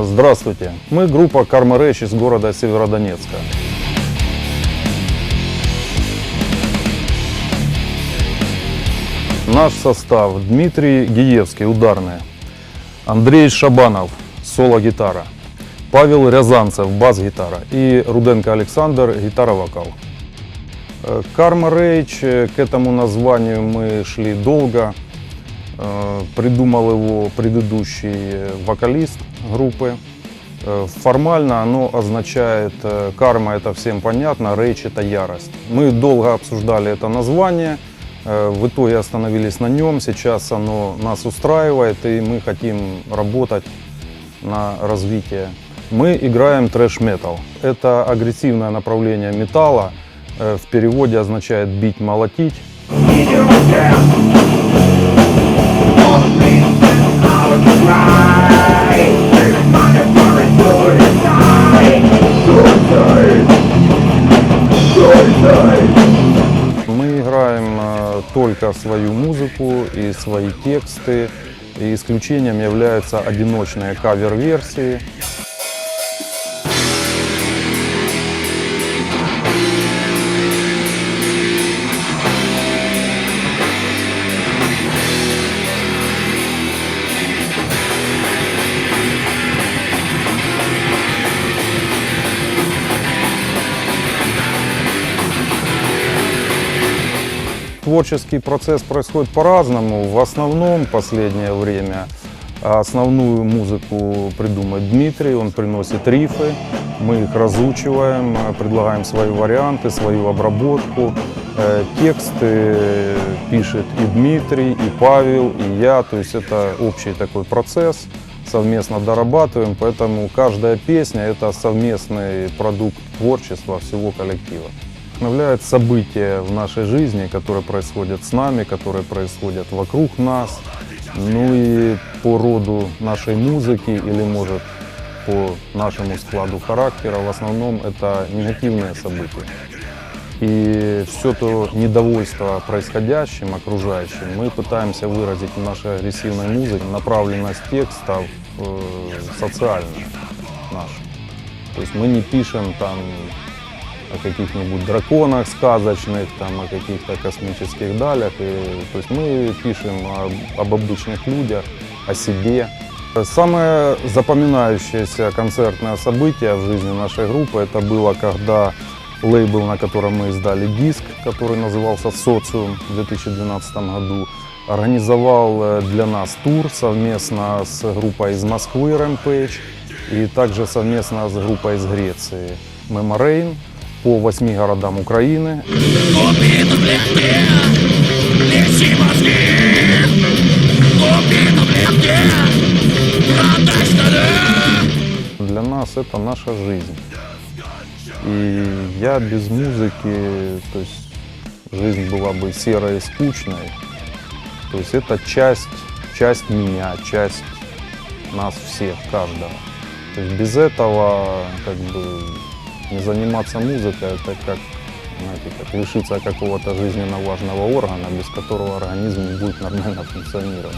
Здравствуйте, мы группа Карма Рэч из города Северодонецка. Наш состав Дмитрий Гиевский, ударный, Андрей Шабанов, соло-гитара, Павел Рязанцев, бас-гитара и Руденко Александр, гитара-вокал. Э, Карма Рейч, э, к этому названию мы шли долго. Э, Придумал его предыдущий вокалист группы. Э, Формально оно означает, э, карма это всем понятно, рейч это ярость. Мы долго обсуждали это название, э, в итоге остановились на нем, сейчас оно нас устраивает и мы хотим работать на развитие. Мы играем трэш-метал. Это агрессивное направление металла, в переводе означает бить, молотить. Только свою музыку и свои тексты. И исключением являются одиночные кавер-версии. Творческий процесс происходит по-разному. В основном последнее время основную музыку придумает Дмитрий, он приносит рифы, мы их разучиваем, предлагаем свои варианты, свою обработку. Э, Тексты пишет и Дмитрий, и Павел, и я, то есть это общий такой процесс, совместно дорабатываем, поэтому каждая песня это совместный продукт творчества всего коллектива вдохновляет события в нашей жизни, которые происходят с нами, которые происходят вокруг нас. Ну и по роду нашей музыки или, может, по нашему складу характера, в основном это негативные события. И все то недовольство происходящим, окружающим, мы пытаемся выразить в нашей агрессивной музыке. Направленность текстов э, социальная наша. То есть мы не пишем там о каких-нибудь драконах сказочных, там, о каких-то космических далях. И, то есть мы пишем об, об обычных людях, о себе. Самое запоминающееся концертное событие в жизни нашей группы это было, когда лейбл, на котором мы издали диск, который назывался «Социум» в 2012 году, организовал э, для нас тур совместно с группой из Москвы Rampage и также совместно с группой из Греции Меморейн по восьми городам Украины. Для нас это наша жизнь. И я без музыки, то есть жизнь была бы серой и скучной. То есть это часть, часть меня, часть нас всех, каждого. То есть без этого как бы заниматься музыкой, это как, знаете, как лишиться какого-то жизненно важного органа, без которого организм не будет нормально функционировать.